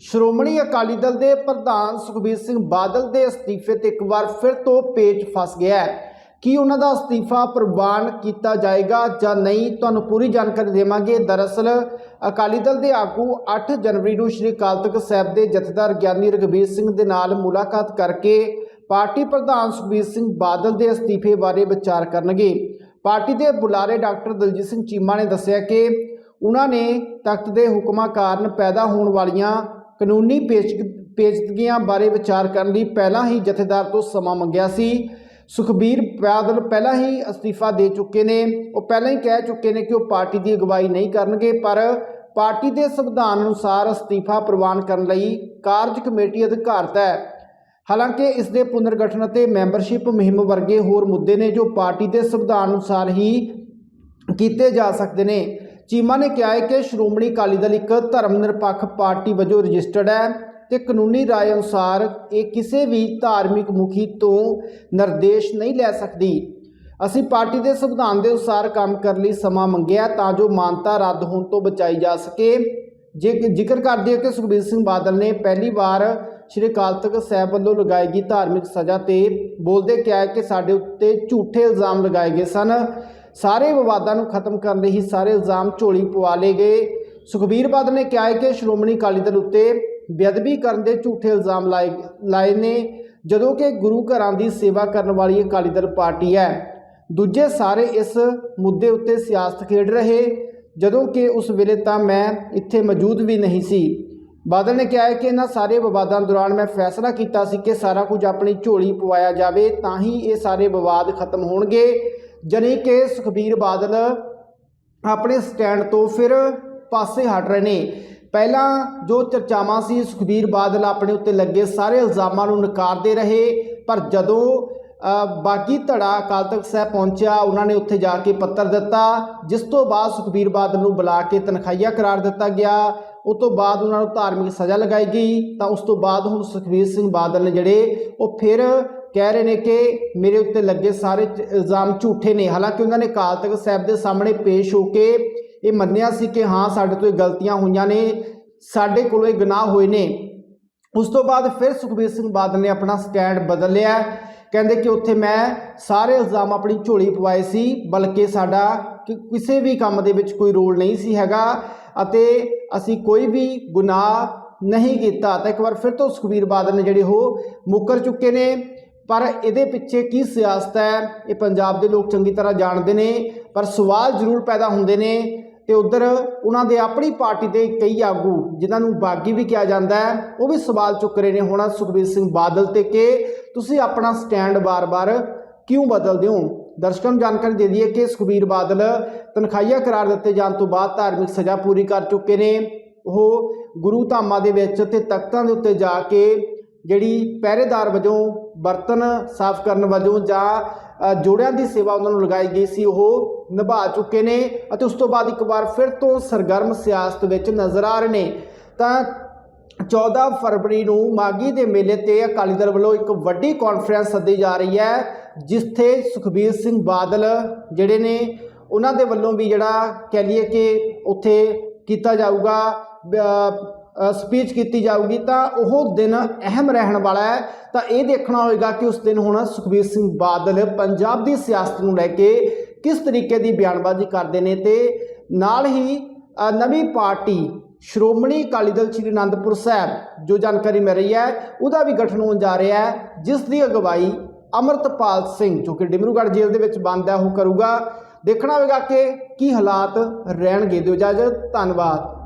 ਸ਼੍ਰੋਮਣੀ ਅਕਾਲੀ ਦਲ ਦੇ ਪ੍ਰਧਾਨ ਸੁਖਬੀਰ ਸਿੰਘ ਬਾਦਲ ਦੇ ਅਸਤੀਫੇ ਤੇ ਇੱਕ ਵਾਰ ਫਿਰ ਤੋਂ ਪੇਚ ਫਸ ਗਿਆ ਹੈ। ਕੀ ਉਹਨਾਂ ਦਾ ਅਸਤੀਫਾ ਪ੍ਰਵਾਨ ਕੀਤਾ ਜਾਏਗਾ ਜਾਂ ਨਹੀਂ, ਤੁਹਾਨੂੰ ਪੂਰੀ ਜਾਣਕਾਰੀ ਦੇਵਾਂਗੇ। ਦਰਅਸਲ, ਅਕਾਲੀ ਦਲ ਦੇ ਆਗੂ 8 ਜਨਵਰੀ ਨੂੰ ਸ਼੍ਰੀ ਅਕਾਲ ਤਖਤ ਸਾਹਿਬ ਦੇ ਜਥੇਦਾਰ ਗਿਆਨੀ ਰਘਬੀਰ ਸਿੰਘ ਦੇ ਨਾਲ ਮੁਲਾਕਾਤ ਕਰਕੇ ਪਾਰਟੀ ਪ੍ਰਧਾਨ ਸੁਖਬੀਰ ਸਿੰਘ ਬਾਦਲ ਦੇ ਅਸਤੀਫੇ ਬਾਰੇ ਵਿਚਾਰ ਕਰਨਗੇ। ਪਾਰਟੀ ਦੇ ਬੁਲਾਰੇ ਡਾਕਟਰ ਦਲਜੀਤ ਸਿੰਘ ਚੀਮਾ ਨੇ ਦੱਸਿਆ ਕਿ ਉਹਨਾਂ ਨੇ ਤਖਤ ਦੇ ਹੁਕਮਾਂ ਕਾਰਨ ਪੈਦਾ ਹੋਣ ਵਾਲੀਆਂ ਕਾਨੂੰਨੀ ਪੇਚ ਪੇਚੀਦਗੀਆਂ ਬਾਰੇ ਵਿਚਾਰ ਕਰਨ ਲਈ ਪਹਿਲਾਂ ਹੀ ਜਥੇਦਾਰ ਤੋਂ ਸਮਾਂ ਮੰਗਿਆ ਸੀ। ਸੁਖਬੀਰ ਬਾਦਲ ਪਹਿਲਾਂ ਹੀ ਅਸਤੀਫਾ ਦੇ ਚੁੱਕੇ ਨੇ। ਉਹ ਪਹਿਲਾਂ ਹੀ ਕਹਿ ਚੁੱਕੇ ਨੇ ਕਿ ਉਹ ਪਾਰਟੀ ਦੀ ਅਗਵਾਈ ਨਹੀਂ ਕਰਨਗੇ, ਪਰ ਪਾਰਟੀ ਦੇ ਸੰਵਿਧਾਨ ਅਨੁਸਾਰ ਅਸਤੀਫਾ ਪ੍ਰਵਾਨ ਕਰਨ ਲਈ ਕਾਰਜ ਕਮੇਟੀ ਅਧਿਕਾਰਤ ਹੈ। ਹਾਲਾਂਕਿ ਇਸ ਦੇ ਪੁਨਰਗਠਨ ਅਤੇ ਮੈਂਬਰਸ਼ਿਪ ਮੁਹਿੰਮ ਵਰਗੇ ਹੋਰ ਮੁੱਦੇ ਨੇ ਜੋ ਪਾਰਟੀ ਦੇ ਸੰਵਿਧਾਨ ਅਨੁਸਾਰ ਹੀ ਕੀਤੇ ਜਾ ਸਕਦੇ ਨੇ। ਚੀਮਾ ਨੇ ਕਿਹਾ ਹੈ ਕਿ ਸ਼੍ਰੋਮਣੀ ਅਕਾਲੀ ਦਲ ਇੱਕ ਧਰਮ ਨਿਰਪੱਖ ਪਾਰਟੀ ਵਜੋਂ ਰਜਿਸਟਰਡ ਹੈ ਤੇ ਕਾਨੂੰਨੀ ਰਾਏ ਅਨੁਸਾਰ ਇਹ ਕਿਸੇ ਵੀ ਧਾਰਮਿਕ ਮੁਖੀ ਤੋਂ ਨਿਰਦੇਸ਼ ਨਹੀਂ ਲੈ ਸਕਦੀ। ਅਸੀਂ ਪਾਰਟੀ ਦੇ ਸੰਵਿਧਾਨ ਦੇ ਅਨੁਸਾਰ ਕੰਮ ਕਰਨ ਲਈ ਸਮਾਂ ਮੰਗਿਆ ਤਾਂ ਜੋ ਮਾਨਤਾ ਰੱਦ ਹੋਣ ਤੋਂ ਬਚਾਈ ਜਾ ਸਕੇ। ਜੇ ਜ਼ਿਕਰ ਕਰਦੇ ਹੋ ਕਿ ਸੁਖਬੀਰ ਸਿੰਘ ਬਾਦਲ ਨੇ ਪਹਿਲੀ ਵਾਰ ਸ਼੍ਰੀ ਅਕਾਲ ਤਖਤ ਸਾਹਿਬ ਵੱਲੋਂ ਲਗਾਈ ਗਈ ਧਾਰਮਿਕ ਸਜ਼ਾ ਤੇ ਬੋਲਦੇ ਕਿਹਾ ਕਿ ਸਾਡੇ ਉੱਤੇ ਝੂਠੇ ਇਲਜ਼ਾਮ ਲਗਾਏ ਗਏ ਸਨ। ਸਾਰੇ ਵਿਵਾਦਾਂ ਨੂੰ ਖਤਮ ਕਰਨ ਲਈ ਹੀ ਸਾਰੇ ਇਲਜ਼ਾਮ ਝੋਲੀ ਪਵਾ ਲਏ ਗਏ। ਸੁਖਬੀਰ ਬਾਦਲ ਨੇ ਕਿਹਾ ਹੈ ਕਿ ਸ਼੍ਰੋਮਣੀ ਅਕਾਲੀ ਦਲ ਉੱਤੇ ਬੇਅਦਬੀ ਕਰਨ ਦੇ ਝੂਠੇ ਇਲਜ਼ਾਮ ਲਾਏ ਲਾਏ ਨੇ, ਜਦੋਂ ਕਿ ਗੁਰੂ ਘਰਾਂ ਦੀ ਸੇਵਾ ਕਰਨ ਵਾਲੀ ਅਕਾਲੀ ਦਲ ਪਾਰਟੀ ਹੈ। ਦੂਜੇ ਸਾਰੇ ਇਸ ਮੁੱਦੇ ਉੱਤੇ ਸਿਆਸਤ ਖੇਡ ਰਹੇ, ਜਦੋਂ ਕਿ ਉਸ ਵੇਲੇ ਤਾਂ ਮੈਂ ਇੱਥੇ ਮੌਜੂਦ ਵੀ ਨਹੀਂ ਸੀ। ਬਾਦਲ ਨੇ ਕਿਹਾ ਹੈ ਕਿ ਇਹਨਾਂ ਸਾਰੇ ਵਿਵਾਦਾਂ ਦੌਰਾਨ ਮੈਂ ਫੈਸਲਾ ਕੀਤਾ ਸੀ ਕਿ ਸਾਰਾ ਕੁਝ ਆਪਣੀ ਝੋਲੀ ਪਵਾਇਆ ਜਾਵੇ, ਤਾਂ ਹੀ ਇਹ ਸਾਰੇ ਵਿਵਾਦ ਖਤਮ ਹੋਣਗੇ। ਜਾਣੀ ਕਿ ਸੁਖਬੀਰ ਬਾਦਲ ਆਪਣੇ ਸਟੈਂਡ ਤੋਂ ਫਿਰ ਪਾਸੇ ਹਟ ਰਹੇ ਨੇ। ਪਹਿਲਾਂ ਜੋ ਚਰਚਾਵਾਂ ਸੀ ਸੁਖਬੀਰ ਬਾਦਲ ਆਪਣੇ ਉੱਤੇ ਲੱਗੇ ਸਾਰੇ ਇਲਜ਼ਾਮਾਂ ਨੂੰ ਨਕਾਰਦੇ ਰਹੇ ਪਰ ਜਦੋਂ ਅ, ਬਾਗੀ ਧੜਾ ਅਕਾਲ ਤਖਤ ਸਾਹਿਬ ਪਹੁੰਚਿਆ ਉਹਨਾਂ ਨੇ ਉੱਥੇ ਜਾ ਕੇ ਪੱਤਰ ਦਿੱਤਾ ਜਿਸ ਤੋਂ ਬਾਅਦ ਸੁਖਬੀਰ ਬਾਦਲ ਨੂੰ ਬੁਲਾ ਕੇ ਤਨਖਾਹੀਆ ਕਰਾਰ ਦਿੱਤਾ ਗਿਆ। ਉਸ ਤੋਂ ਬਾਅਦ ਉਹਨਾਂ ਨੂੰ ਧਾਰਮਿਕ ਸਜ਼ਾ ਲਗਾਈ ਗਈ। ਤਾਂ ਉਸ ਤੋਂ ਬਾਅਦ ਹੁਣ ਸੁਖਬੀਰ ਸਿੰਘ ਬਾਦਲ ਨੇ ਜਿਹੜੇ ਉਹ ਫਿਰ ਕਹਿ ਰਹੇ ਨੇ ਕਿ ਮੇਰੇ ਉੱਤੇ ਲੱਗੇ ਸਾਰੇ ਇਲਜ਼ਾਮ ਝੂਠੇ ਨੇ। ਹਾਲਾਂਕਿ ਉਹਨਾਂ ਨੇ ਅਕਾਲ ਤਖਤ ਸਾਹਿਬ ਦੇ ਸਾਹਮਣੇ ਪੇਸ਼ ਹੋ ਕੇ ਇਹ ਮੰਨਿਆ ਸੀ ਕਿ ਹਾਂ, ਸਾਡੇ ਤੋਂ ਇਹ ਗਲਤੀਆਂ ਹੋਈਆਂ ਨੇ, ਸਾਡੇ ਕੋਲੋਂ ਇਹ ਗੁਨਾਹ ਹੋਏ ਨੇ। ਉਸ ਤੋਂ ਬਾਅਦ ਫਿਰ ਸੁਖਬੀਰ ਸਿੰਘ ਬਾਦਲ ਨੇ ਆਪਣਾ ਸਟੈਂਡ ਬਦਲ ਲਿਆ। ਕਹਿੰਦੇ ਕਿ ਉੱਥੇ ਮੈਂ ਸਾਰੇ ਇਲਜ਼ਾਮ ਆਪਣੀ ਝੋਲੀ ਪਵਾਏ ਸੀ, ਬਲਕਿ ਸਾਡਾ ਕਿ ਕਿਸੇ ਵੀ ਕੰਮ ਦੇ ਵਿੱਚ ਕੋਈ ਰੋਲ ਨਹੀਂ ਸੀ ਹੈਗਾ ਅਤੇ ਅਸੀਂ ਕੋਈ ਵੀ ਗੁਨਾਹ ਨਹੀਂ ਕੀਤਾ। ਤਾਂ ਇੱਕ ਵਾਰ ਫਿਰ ਤੋਂ ਸੁਖਬੀਰ ਬਾਦਲ ਨੇ ਜਿਹੜੇ ਉਹ ਮੁੱਕਰ ਚੁੱਕੇ ਨੇ। ਪਰ ਇਹਦੇ ਪਿੱਛੇ ਕੀ ਸਿਆਸਤ ਹੈ? ਇਹ ਪੰਜਾਬ ਦੇ ਲੋਕ ਚੰਗੀ ਤਰ੍ਹਾਂ ਜਾਣਦੇ ਨੇ, ਪਰ ਸਵਾਲ ਜ਼ਰੂਰ ਪੈਦਾ ਹੁੰਦੇ ਨੇ ਤੇ ਉਧਰ ਉਹਨਾਂ ਦੇ ਆਪਣੀ ਪਾਰਟੀ ਦੇ ਕਈ ਆਗੂ, ਜਿਨ੍ਹਾਂ ਨੂੰ ਬਾਗੀ ਵੀ ਕਿਹਾ ਜਾਂਦਾ ਹੈ, ਉਹ ਵੀ ਸਵਾਲ ਚੁੱਕ ਰਹੇ ਨੇ। ਹੁਣ ਸੁਖਬੀਰ ਸਿੰਘ ਬਾਦਲ ਤੇ ਕਿ, ਤੁਸੀਂ ਆਪਣਾ ਸਟੈਂਡ ਬਾਰ-ਬਾਰ ਕਿਉਂ ਬਦਲਦੇ ਹੋ? ਦਰਸ਼ਕਾਂ ਨੂੰ ਜਾਣਕਾਰੀ ਦੇ ਦਈਏ ਕਿ ਸੁਖਬੀਰ ਬਾਦਲ ਤਨਖਾਹੀਆ ਕਰਾਰ ਦਿੱਤੇ ਜਾਣ ਤੋਂ ਬਾਅਦ ਧਾਰਮਿਕ ਸਜ਼ਾ ਪੂਰੀ ਕਰ ਚੁੱਕੇ ਨੇ। ਉਹ ਗੁਰੂ ਧਾਮਾਂ ਦੇ ਵਿੱਚ ਤੇ ਤਖਤਾਂ ਦੇ ਉੱਤੇ ਜਾ ਕੇ ਜਿਹੜੀ ਪਹਿਰੇਦਾਰ ਵਜੋਂ ਬਰਤਨ ਸਾਫ਼ ਕਰਨ ਵਜੋਂ ਜਾਂ ਜੋੜਿਆਂ ਦੀ ਸੇਵਾ ਉਹਨਾਂ ਨੂੰ ਲਗਾਈ ਗਈ ਸੀ, ਉਹ ਨਿਭਾ ਚੁੱਕੇ ਨੇ ਅਤੇ ਉਸ ਤੋਂ ਬਾਅਦ ਇੱਕ ਵਾਰ ਫਿਰ ਤੋਂ ਸਰਗਰਮ ਸਿਆਸਤ ਵਿੱਚ ਨਜ਼ਰ ਆ ਰਹੇ ਨੇ। ਤਾਂ 14 ਫਰਵਰੀ ਨੂੰ ਮਾਗੀ ਦੇ ਮੇਲੇ ਤੇ ਅਕਾਲੀ ਦਲ ਵੱਲੋਂ ਇੱਕ ਵੱਡੀ ਕਾਨਫਰੰਸ ਸੱਦੀ ਜਾ ਰਹੀ ਹੈ, ਜਿੱਥੇ ਸੁਖਬੀਰ ਸਿੰਘ ਬਾਦਲ ਜਿਹੜੇ ਨੇ, ਉਹਨਾਂ ਦੇ ਵੱਲੋਂ ਵੀ ਜਿਹੜਾ ਕਹਿ ਲਈਏ ਕਿ ਉੱਥੇ ਕੀਤਾ ਜਾਊਗਾ ਸਪੀਚ ਕੀਤੀ ਜਾਊਗੀ, ਤਾਂ ਉਹ ਦਿਨ ਅਹਿਮ ਰਹਿਣ ਵਾਲਾ ਹੈ। ਤਾਂ ਇਹ ਦੇਖਣਾ ਹੋਏਗਾ ਕਿ ਉਸ ਦਿਨ ਹੁਣ ਸੁਖਬੀਰ ਸਿੰਘ ਬਾਦਲ ਪੰਜਾਬ ਦੀ ਸਿਆਸਤ ਨੂੰ ਲੈ ਕੇ ਕਿਸ ਤਰੀਕੇ ਦੀ ਬਿਆਨਬਾਜ਼ੀ ਕਰਦੇ ਨੇ ਤੇ ਨਾਲ ਹੀ ਨਵੀਂ ਪਾਰਟੀ ਸ਼੍ਰੋਮਣੀ ਅਕਾਲੀ ਦਲ ਸ੍ਰੀ ਅਨੰਦਪੁਰ ਸਾਹਿਬ, ਜੋ ਜਾਣਕਾਰੀ ਮਿਲ ਰਹੀ ਹੈ, ਉਹਦਾ ਵੀ ਗਠਨ ਹੋਣ ਜਾ ਰਿਹਾ ਹੈ, ਜਿਸ ਦੀ ਅਗਵਾਈ ਅਮਰਤਪਾਲ ਸਿੰਘ, ਜੋ ਕਿ ਡਿਮਰੂਗੜ੍ਹ ਜੇਲ੍ਹ ਦੇ ਵਿੱਚ ਬੰਦ ਹੈ, ਉਹ ਕਰੂਗਾ। ਦੇਖਣਾ ਹੋਵੇਗਾ ਕਿ ਕੀ ਹਾਲਾਤ ਰਹਿਣਗੇ। ਦਿਓ ਇਜਾਜ਼ਤ, ਧੰਨਵਾਦ।